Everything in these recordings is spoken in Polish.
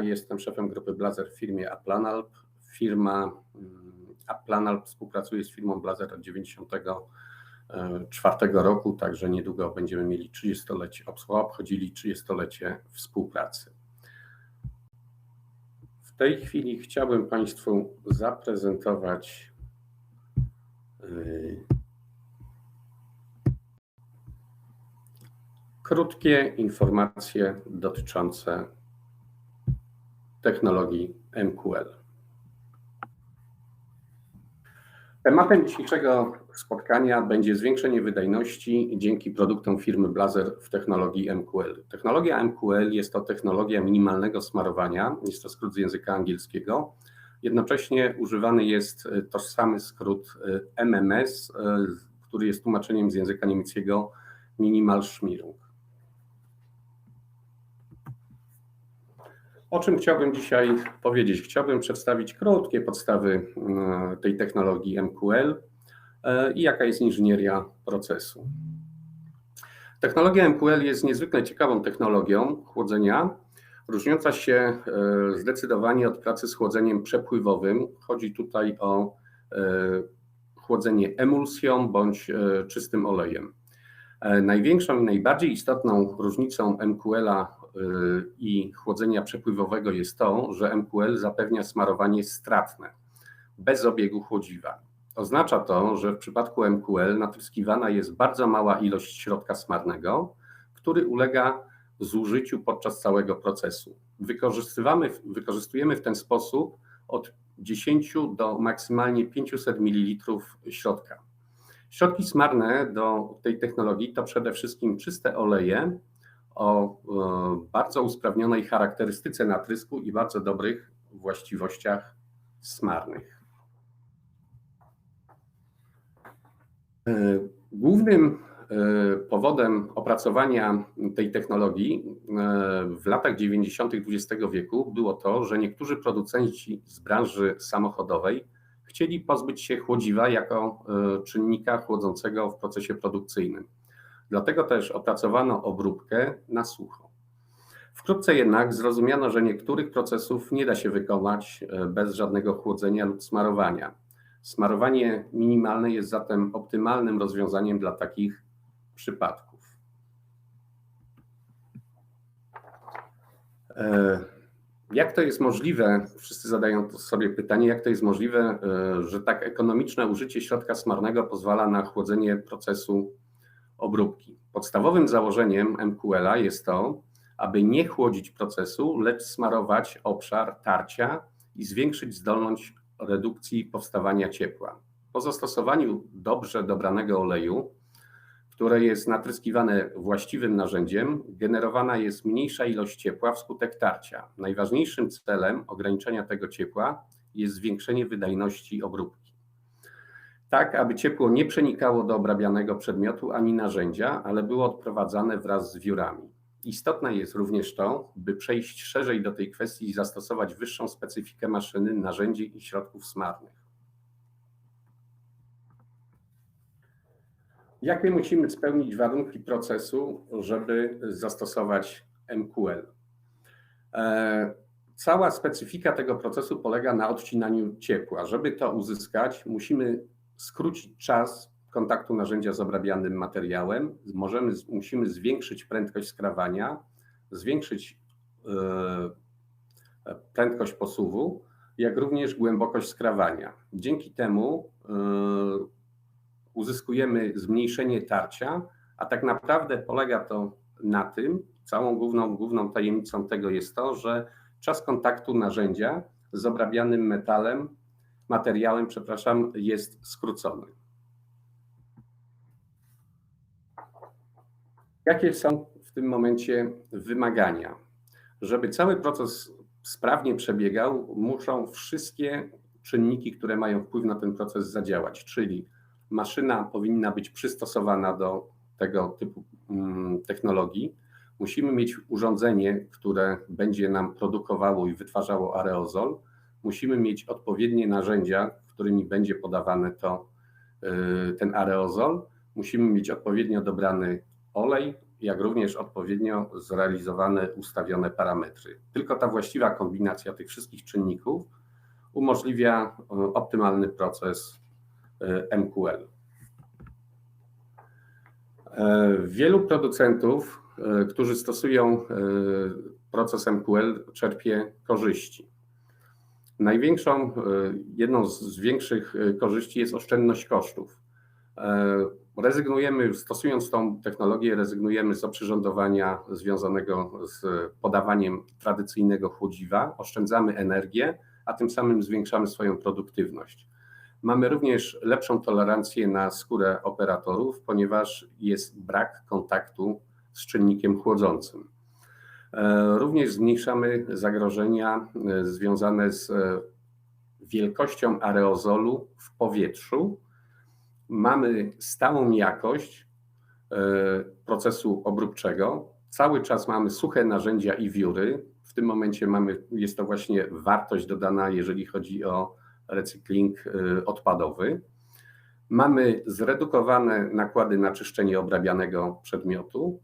jestem szefem grupy Blazer w firmie Aplanalp. Firma mm, Aplanalp współpracuje z firmą Blazer od 1994 roku, także niedługo będziemy mieli 30-lecie, obchodzili 30-lecie współpracy. W tej chwili chciałbym Państwu zaprezentować yy, krótkie informacje dotyczące technologii MQL. Tematem dzisiejszego spotkania będzie zwiększenie wydajności dzięki produktom firmy Blazer w technologii MQL. Technologia MQL jest to technologia minimalnego smarowania, jest to skrót z języka angielskiego. Jednocześnie używany jest tożsamy skrót MMS, który jest tłumaczeniem z języka niemieckiego Minimal Schmierung. O czym chciałbym dzisiaj powiedzieć? Chciałbym przedstawić krótkie podstawy e, tej technologii MQL e, i jaka jest inżynieria procesu. Technologia MQL jest niezwykle ciekawą technologią chłodzenia, różniąca się e, zdecydowanie od pracy z chłodzeniem przepływowym. Chodzi tutaj o chłodzenie emulsją bądź czystym olejem. Największą i najbardziej istotną różnicą MQL-a i chłodzenia przepływowego jest to, że MQL zapewnia smarowanie stratne, bez obiegu chłodziwa. Oznacza to, że w przypadku MQL natryskiwana jest bardzo mała ilość środka smarnego, który ulega zużyciu podczas całego procesu. Wykorzystywamy, wykorzystujemy w ten sposób od 10 do maksymalnie 500 ml środka. Środki smarne do tej technologii to przede wszystkim czyste oleje o e, bardzo usprawnionej charakterystyce natrysku i bardzo dobrych właściwościach smarnych. E, głównym e, powodem opracowania tej technologii w latach 90. XX wieku było to, że niektórzy producenci z branży samochodowej chcieli pozbyć się chłodziwa jako czynnika chłodzącego w procesie produkcyjnym. Dlatego też opracowano obróbkę na sucho. Wkrótce jednak zrozumiano, że niektórych procesów nie da się wykonać e, bez żadnego chłodzenia lub smarowania. Smarowanie minimalne jest zatem optymalnym rozwiązaniem dla takich przypadków. E, jak to jest możliwe? Wszyscy zadają sobie pytanie, jak to jest możliwe, e, że tak ekonomiczne użycie środka smarnego pozwala na chłodzenie procesu obróbki. Podstawowym założeniem MQL-a jest to, aby nie chłodzić procesu, lecz smarować obszar tarcia i zwiększyć zdolność redukcji powstawania ciepła. Po zastosowaniu dobrze dobranego oleju, które jest natryskiwane właściwym narzędziem, generowana jest mniejsza ilość ciepła wskutek tarcia. Najważniejszym celem ograniczenia tego ciepła jest zwiększenie wydajności obróbki tak aby ciepło nie przenikało do obrabianego przedmiotu ani narzędzia, ale było odprowadzane wraz z wiórami. Istotne jest również to, by przejść szerzej do tej kwestii i zastosować wyższą specyfikę maszyny, narzędzi i środków smarnych. Jakie musimy spełnić warunki procesu, żeby zastosować MQL? E, cała specyfika tego procesu polega na odcinaniu ciepła. Żeby to uzyskać, musimy skrócić czas kontaktu narzędzia z obrabianym materiałem, możemy, musimy zwiększyć prędkość skrawania, zwiększyć yy, prędkość posuwu, jak również głębokość skrawania. Dzięki temu yy, uzyskujemy zmniejszenie tarcia, a tak naprawdę polega to na tym, całą główną, główną tajemnicą tego jest to, że czas kontaktu narzędzia z obrabianym metalem materiałem, przepraszam, jest skrócony. Jakie są w tym momencie wymagania? Żeby cały proces sprawnie przebiegał, muszą wszystkie czynniki, które mają wpływ na ten proces zadziałać, czyli maszyna powinna być przystosowana do tego typu mm, technologii. Musimy mieć urządzenie, które będzie nam produkowało i wytwarzało aerozol musimy mieć odpowiednie narzędzia, którymi będzie podawany to, y, ten aerozol. Musimy mieć odpowiednio dobrany olej jak również odpowiednio zrealizowane, ustawione parametry. Tylko ta właściwa kombinacja tych wszystkich czynników umożliwia optymalny proces MQL. Wielu producentów, którzy stosują proces MQL, czerpie korzyści. Największą, jedną z większych korzyści jest oszczędność kosztów. Rezygnujemy, stosując tą technologię, rezygnujemy z oprzyrządowania związanego z podawaniem tradycyjnego chłodziwa, oszczędzamy energię, a tym samym zwiększamy swoją produktywność. Mamy również lepszą tolerancję na skórę operatorów, ponieważ jest brak kontaktu z czynnikiem chłodzącym. Również zmniejszamy zagrożenia związane z wielkością aerozolu w powietrzu. Mamy stałą jakość procesu obróbczego. Cały czas mamy suche narzędzia i wióry. W tym momencie mamy, jest to właśnie wartość dodana, jeżeli chodzi o recykling odpadowy. Mamy zredukowane nakłady na czyszczenie obrabianego przedmiotu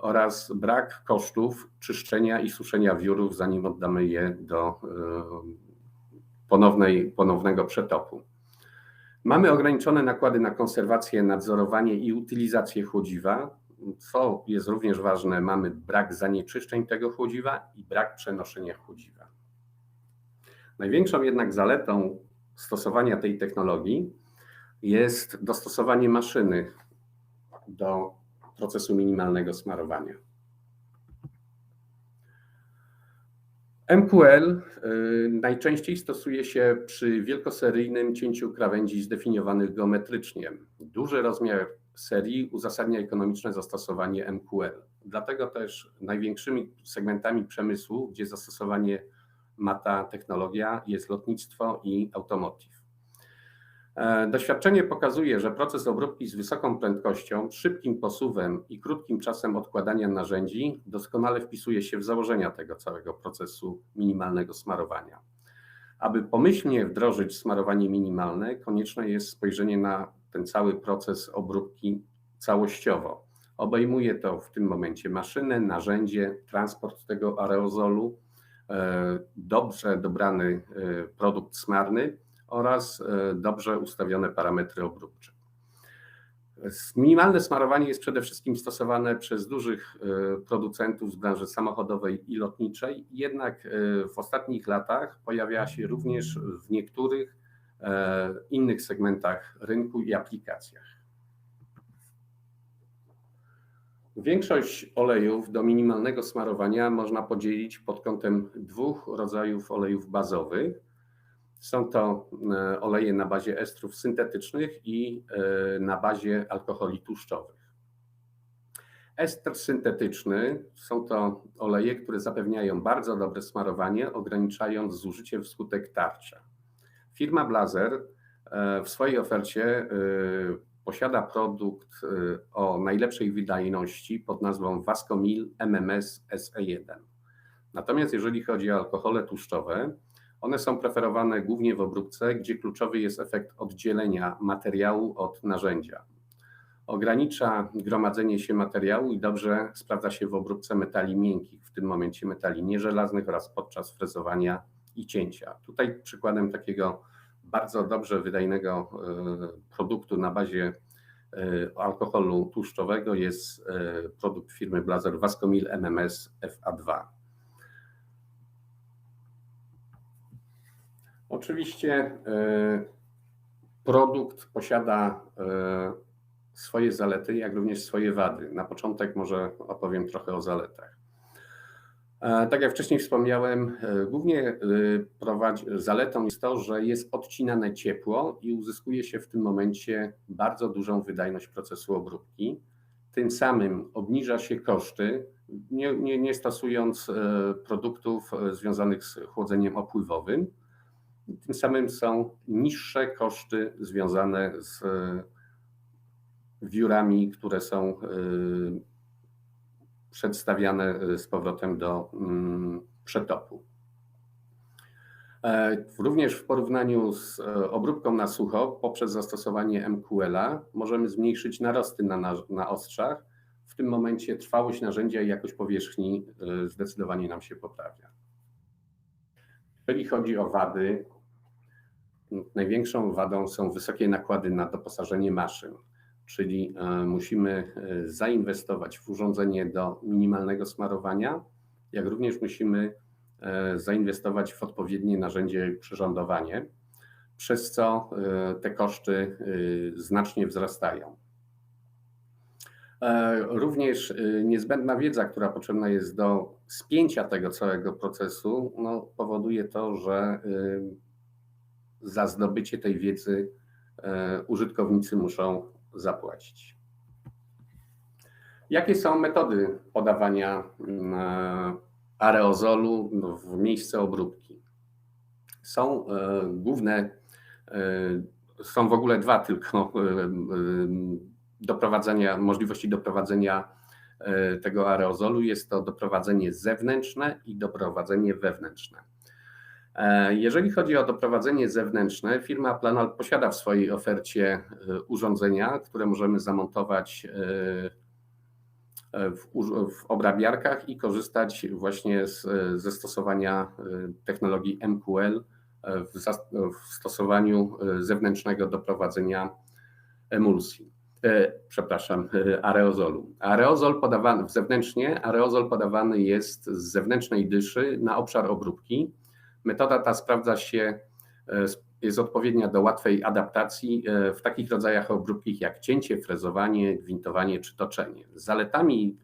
oraz brak kosztów czyszczenia i suszenia wiórów, zanim oddamy je do ponownego przetopu. Mamy ograniczone nakłady na konserwację, nadzorowanie i utylizację chłodziwa. Co jest również ważne, mamy brak zanieczyszczeń tego chłodziwa i brak przenoszenia chłodziwa. Największą jednak zaletą stosowania tej technologii jest dostosowanie maszyny do procesu minimalnego smarowania. MQL najczęściej stosuje się przy wielkoseryjnym cięciu krawędzi zdefiniowanych geometrycznie. Duży rozmiar serii uzasadnia ekonomiczne zastosowanie MQL. Dlatego też największymi segmentami przemysłu, gdzie zastosowanie ma ta technologia, jest lotnictwo i automotive. Doświadczenie pokazuje, że proces obróbki z wysoką prędkością, szybkim posuwem i krótkim czasem odkładania narzędzi doskonale wpisuje się w założenia tego całego procesu minimalnego smarowania. Aby pomyślnie wdrożyć smarowanie minimalne, konieczne jest spojrzenie na ten cały proces obróbki całościowo. Obejmuje to w tym momencie maszynę, narzędzie, transport tego aerozolu, dobrze dobrany produkt smarny oraz dobrze ustawione parametry obróbcze. Minimalne smarowanie jest przede wszystkim stosowane przez dużych producentów z branży samochodowej i lotniczej. Jednak w ostatnich latach pojawia się również w niektórych innych segmentach rynku i aplikacjach. Większość olejów do minimalnego smarowania można podzielić pod kątem dwóch rodzajów olejów bazowych. Są to oleje na bazie estrów syntetycznych i na bazie alkoholi tłuszczowych. Ester syntetyczny są to oleje, które zapewniają bardzo dobre smarowanie, ograniczając zużycie wskutek tarcia. Firma Blazer w swojej ofercie posiada produkt o najlepszej wydajności pod nazwą Vascomil MMS SE1. Natomiast jeżeli chodzi o alkohole tłuszczowe, one są preferowane głównie w obróbce, gdzie kluczowy jest efekt oddzielenia materiału od narzędzia. Ogranicza gromadzenie się materiału i dobrze sprawdza się w obróbce metali miękkich, w tym momencie metali nieżelaznych oraz podczas frezowania i cięcia. Tutaj przykładem takiego bardzo dobrze wydajnego produktu na bazie alkoholu tłuszczowego jest produkt firmy Blazer Vascomil MMS FA2. Oczywiście produkt posiada swoje zalety, jak również swoje wady. Na początek może opowiem trochę o zaletach. Tak jak wcześniej wspomniałem, głównie zaletą jest to, że jest odcinane ciepło i uzyskuje się w tym momencie bardzo dużą wydajność procesu obróbki. Tym samym obniża się koszty, nie stosując produktów związanych z chłodzeniem opływowym. Tym samym są niższe koszty związane z wiórami, które są przedstawiane z powrotem do przetopu. Również w porównaniu z obróbką na sucho, poprzez zastosowanie MQL możemy zmniejszyć narosty na ostrzach w tym momencie trwałość narzędzia i jakość powierzchni zdecydowanie nam się poprawia. Jeżeli chodzi o wady, największą wadą są wysokie nakłady na doposażenie maszyn, czyli musimy zainwestować w urządzenie do minimalnego smarowania, jak również musimy zainwestować w odpowiednie narzędzie przyrządowanie, przez co te koszty znacznie wzrastają. Również niezbędna wiedza, która potrzebna jest do spięcia tego całego procesu, no, powoduje to, że za zdobycie tej wiedzy użytkownicy muszą zapłacić. Jakie są metody podawania aerozolu w miejsce obróbki? Są główne, są w ogóle dwa tylko doprowadzenia, możliwości doprowadzenia tego aerozolu. Jest to doprowadzenie zewnętrzne i doprowadzenie wewnętrzne. Jeżeli chodzi o doprowadzenie zewnętrzne, firma Planal posiada w swojej ofercie urządzenia, które możemy zamontować w obrabiarkach i korzystać właśnie ze stosowania technologii MQL w stosowaniu zewnętrznego doprowadzenia emulsji, przepraszam, aerozolu. Aerozol podawany zewnętrznie, aerozol podawany jest z zewnętrznej dyszy na obszar obróbki. Metoda ta sprawdza się, jest odpowiednia do łatwej adaptacji w takich rodzajach obróbki jak cięcie, frezowanie, gwintowanie czy toczenie. Zaletami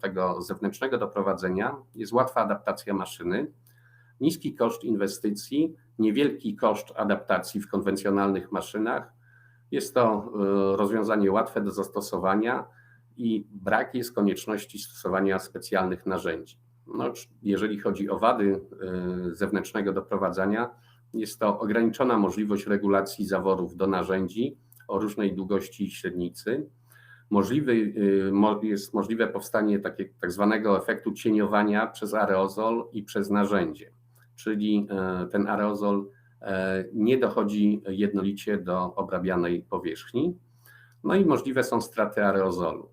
tego zewnętrznego doprowadzenia jest łatwa adaptacja maszyny, niski koszt inwestycji, niewielki koszt adaptacji w konwencjonalnych maszynach. Jest to rozwiązanie łatwe do zastosowania i brak jest konieczności stosowania specjalnych narzędzi. Jeżeli chodzi o wady zewnętrznego doprowadzania, jest to ograniczona możliwość regulacji zaworów do narzędzi o różnej długości średnicy. Jest możliwe powstanie tak zwanego efektu cieniowania przez aerozol i przez narzędzie, czyli ten aerozol nie dochodzi jednolicie do obrabianej powierzchni. I możliwe są straty aerozolu.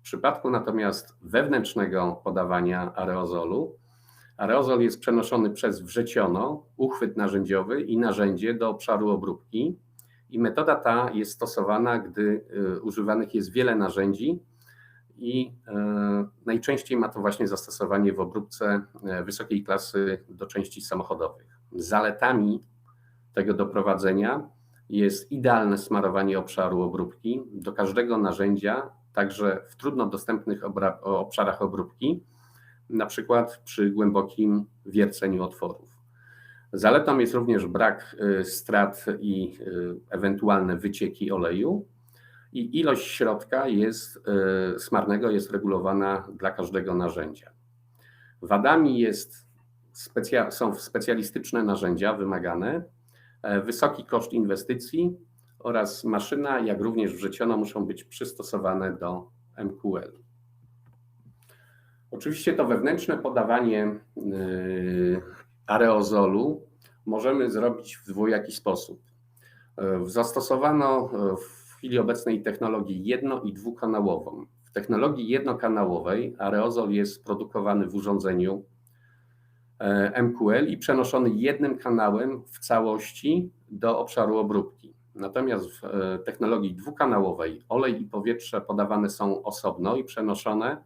W przypadku natomiast wewnętrznego podawania aerozolu, aerozol jest przenoszony przez wrzeciono, uchwyt narzędziowy i narzędzie do obszaru obróbki. I metoda ta jest stosowana, gdy używanych jest wiele narzędzi i najczęściej ma to właśnie zastosowanie w obróbce wysokiej klasy do części samochodowych. Zaletami tego doprowadzenia jest idealne smarowanie obszaru obróbki. Do każdego narzędzia, także w trudno dostępnych obszarach obróbki, na przykład przy głębokim wierceniu otworów. Zaletą jest również brak strat i ewentualne wycieki oleju i ilość środka smarnego jest regulowana dla każdego narzędzia. Wadami są specjalistyczne narzędzia wymagane, wysoki koszt inwestycji oraz maszyna, jak również wrzeciono muszą być przystosowane do MQL. Oczywiście to wewnętrzne podawanie aerozolu możemy zrobić w dwojaki sposób. Zastosowano w chwili obecnej technologię jedno- i dwukanałową. W technologii jednokanałowej aerozol jest produkowany w urządzeniu MQL i przenoszony jednym kanałem w całości do obszaru obróbki. Natomiast w technologii dwukanałowej olej i powietrze podawane są osobno i przenoszone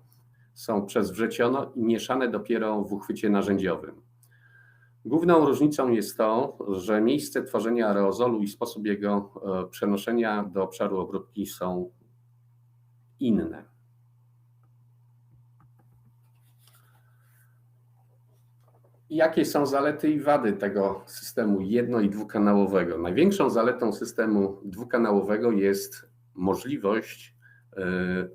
są przez wrzeciono i mieszane dopiero w uchwycie narzędziowym. Główną różnicą jest to, że miejsce tworzenia aerozolu i sposób jego przenoszenia do obszaru obróbki są inne. Jakie są zalety i wady tego systemu jedno- i dwukanałowego? Największą zaletą systemu dwukanałowego jest możliwość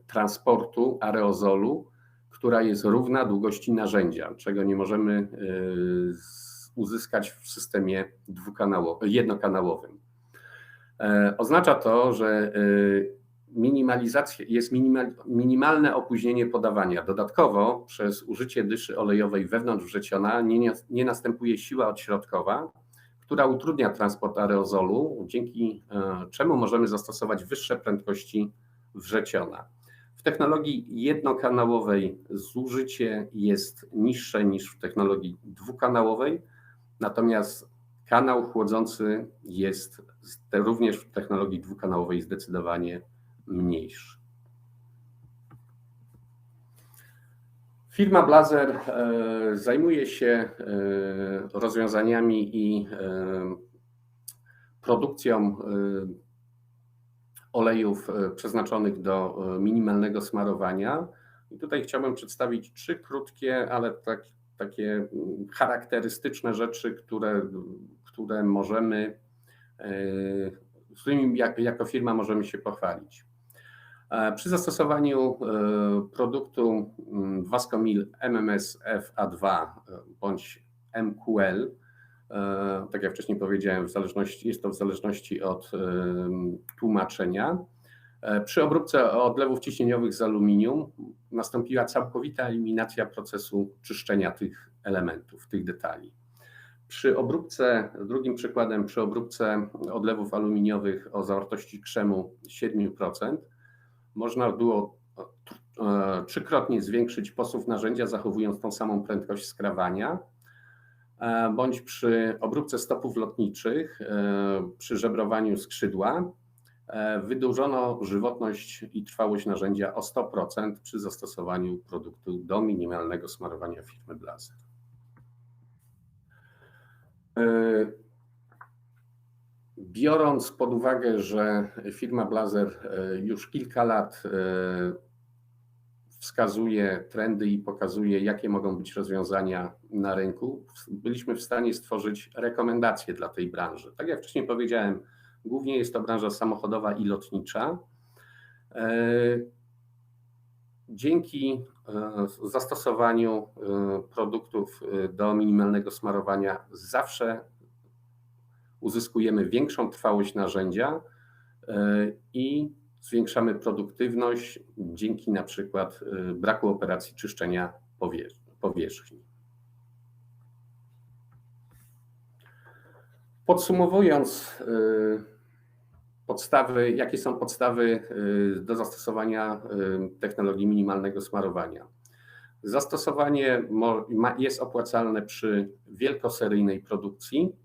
transportu aerozolu, która jest równa długości narzędzia, czego nie możemy uzyskać w systemie jednokanałowym. Oznacza to, że jest minimalne opóźnienie podawania. Dodatkowo przez użycie dyszy olejowej wewnątrz wrzeciona nie następuje siła odśrodkowa, która utrudnia transport aerozolu, dzięki czemu możemy zastosować wyższe prędkości wrzeciona. W technologii jednokanałowej zużycie jest niższe niż w technologii dwukanałowej, natomiast kanał chłodzący jest również w technologii dwukanałowej zdecydowanie mniejszy. Firma Blazer e, zajmuje się e, rozwiązaniami i e, produkcją olejów przeznaczonych do minimalnego smarowania. I tutaj chciałbym przedstawić trzy krótkie, ale tak, takie mm, charakterystyczne rzeczy, które, które możemy, z którymi jako firma możemy się pochwalić. E, przy zastosowaniu e, produktu mm, Vascomil MMS FA2 e, bądź MQL, tak jak wcześniej powiedziałem, w zależności, jest to w zależności od tłumaczenia. Przy obróbce odlewów ciśnieniowych z aluminium nastąpiła całkowita eliminacja procesu czyszczenia tych elementów, tych detali. Przy obróbce, drugim przykładem, przy obróbce odlewów aluminiowych o zawartości krzemu 7%, można było e, trzykrotnie zwiększyć posów narzędzia, zachowując tą samą prędkość skrawania, e, bądź przy obróbce stopów lotniczych, e, przy żebrowaniu skrzydła, wydłużono żywotność i trwałość narzędzia o 100% przy zastosowaniu produktu do minimalnego smarowania firmy Blazer. Biorąc pod uwagę, że firma Blazer e, już kilka lat e, wskazuje trendy i pokazuje, jakie mogą być rozwiązania na rynku, byliśmy w stanie stworzyć rekomendacje dla tej branży. Tak jak wcześniej powiedziałem, głównie jest to branża samochodowa i lotnicza. E, dzięki zastosowaniu produktów do minimalnego smarowania zawsze uzyskujemy większą trwałość narzędzia e, i zwiększamy produktywność dzięki na przykład e, braku operacji czyszczenia powierzchni. Podsumowując, e, podstawy, jakie są podstawy do zastosowania technologii minimalnego smarowania? Zastosowanie jest opłacalne przy wielkoseryjnej produkcji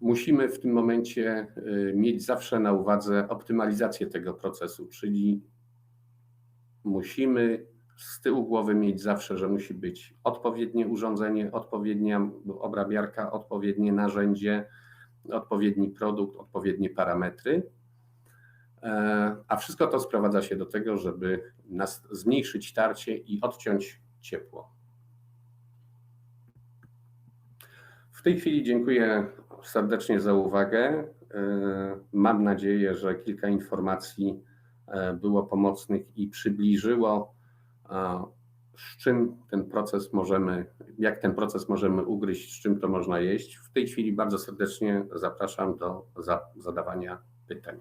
musimy w tym momencie e, mieć zawsze na uwadze optymalizację tego procesu, czyli musimy z tyłu głowy mieć zawsze, że musi być odpowiednie urządzenie, odpowiednia obrabiarka, odpowiednie narzędzie, odpowiedni produkt, odpowiednie parametry. E, a wszystko to sprowadza się do tego, żeby nas zmniejszyć tarcie i odciąć ciepło. W tej chwili dziękuję serdecznie za uwagę. E, mam nadzieję, że kilka informacji e, było pomocnych i przybliżyło, z czym ten proces możemy, jak ten proces możemy ugryźć, z czym to można jeść. W tej chwili bardzo serdecznie zapraszam do zadawania pytań.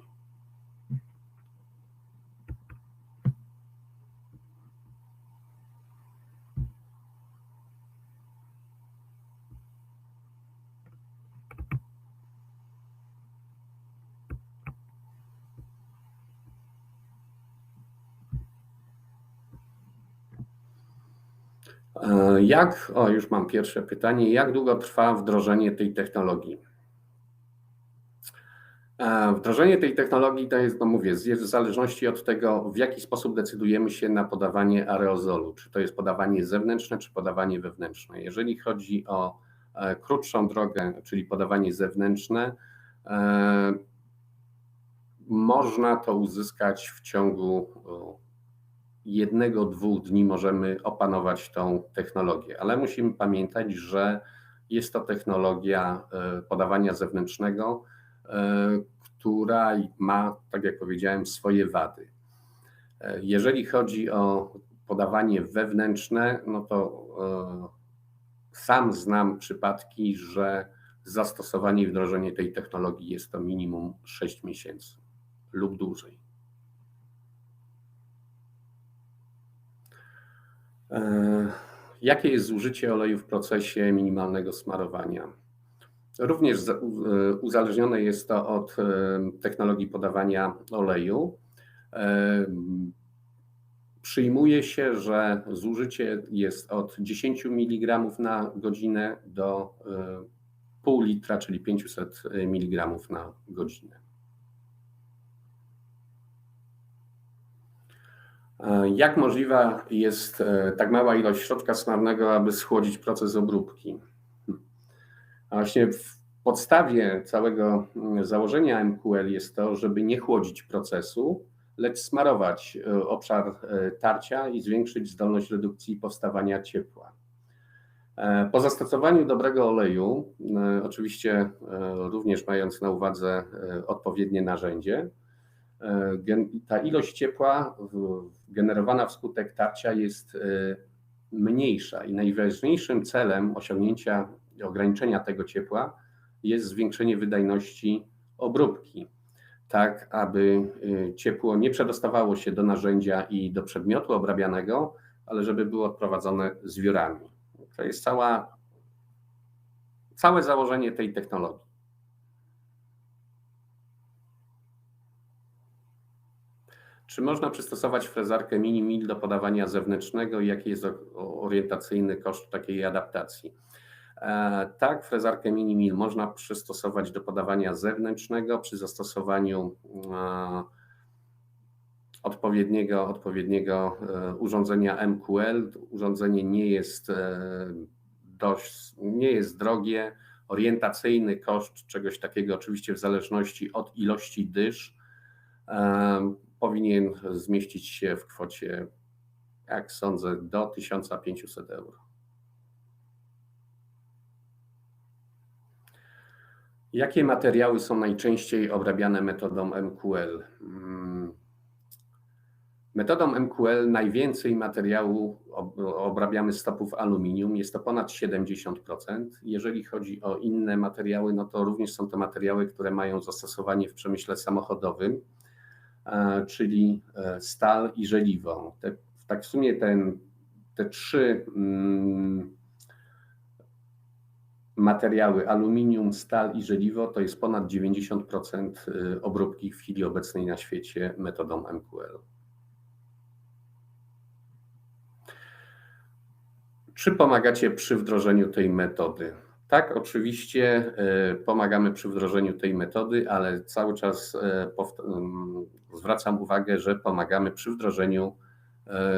Jak, o już mam pierwsze pytanie, jak długo trwa wdrożenie tej technologii? E, wdrożenie tej technologii to jest, no mówię, w zależności od tego, w jaki sposób decydujemy się na podawanie aerozolu, czy to jest podawanie zewnętrzne, czy podawanie wewnętrzne. Jeżeli chodzi o e, krótszą drogę, czyli podawanie zewnętrzne, można to uzyskać w ciągu jednego, dwóch dni możemy opanować tą technologię, ale musimy pamiętać, że jest to technologia e, podawania zewnętrznego, e, która ma, tak jak powiedziałem, swoje wady. E, jeżeli chodzi o podawanie wewnętrzne, no to sam znam przypadki, że zastosowanie i wdrożenie tej technologii jest to minimum 6 miesięcy lub dłużej. Jakie jest zużycie oleju w procesie minimalnego smarowania? Również e, uzależnione jest to od e, technologii podawania oleju. Przyjmuje się, że zużycie jest od 10 mg na godzinę do pół litra, czyli 500 mg na godzinę. Jak możliwa jest tak mała ilość środka smarnego, aby schłodzić proces obróbki? A właśnie w podstawie całego założenia MQL jest to, żeby nie chłodzić procesu, lecz smarować obszar tarcia i zwiększyć zdolność redukcji powstawania ciepła. Po zastosowaniu dobrego oleju, oczywiście również mając na uwadze odpowiednie narzędzie, ta ilość ciepła generowana wskutek tarcia jest mniejsza i najważniejszym celem osiągnięcia ograniczenia tego ciepła jest zwiększenie wydajności obróbki, tak aby ciepło nie przedostawało się do narzędzia i do przedmiotu obrabianego, ale żeby było odprowadzone zbiorami. To jest cała, całe założenie tej technologii. Czy można przystosować frezarkę mini-mill do podawania zewnętrznego i jaki jest orientacyjny koszt takiej adaptacji? Tak, frezarkę mini-mill można przystosować do podawania zewnętrznego przy zastosowaniu odpowiedniego, odpowiedniego urządzenia MQL. Urządzenie nie jest dość, nie jest drogie. Orientacyjny koszt czegoś takiego, oczywiście w zależności od ilości dysz, powinien zmieścić się w kwocie, jak sądzę, do 1500 euro. Jakie materiały są najczęściej obrabiane metodą MQL? Metodą MQL najwięcej materiału obrabiamy stopów aluminium, jest to ponad 70%. Jeżeli chodzi o inne materiały, no to również są to materiały, które mają zastosowanie w przemyśle samochodowym, czyli stal i żeliwo. Te, tak w sumie ten, te trzy materiały aluminium, stal i żeliwo to jest ponad 90% obróbki w chwili obecnej na świecie metodą MQL. Czy pomagacie przy wdrożeniu tej metody? Tak, oczywiście pomagamy przy wdrożeniu tej metody, ale cały czas zwracam uwagę, że pomagamy przy wdrożeniu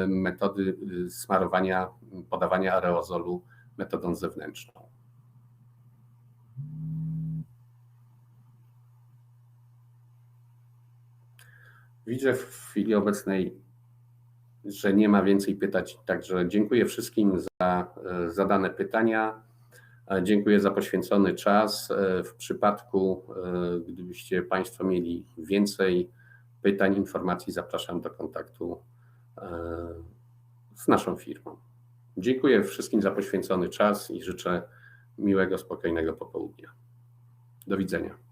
metody smarowania, podawania aerozolu metodą zewnętrzną. Widzę w chwili obecnej, że nie ma więcej pytań, także dziękuję wszystkim za zadane pytania. Dziękuję za poświęcony czas. W przypadku, gdybyście Państwo mieli więcej pytań, informacji, zapraszam do kontaktu z naszą firmą. Dziękuję wszystkim za poświęcony czas i życzę miłego, spokojnego popołudnia. Do widzenia.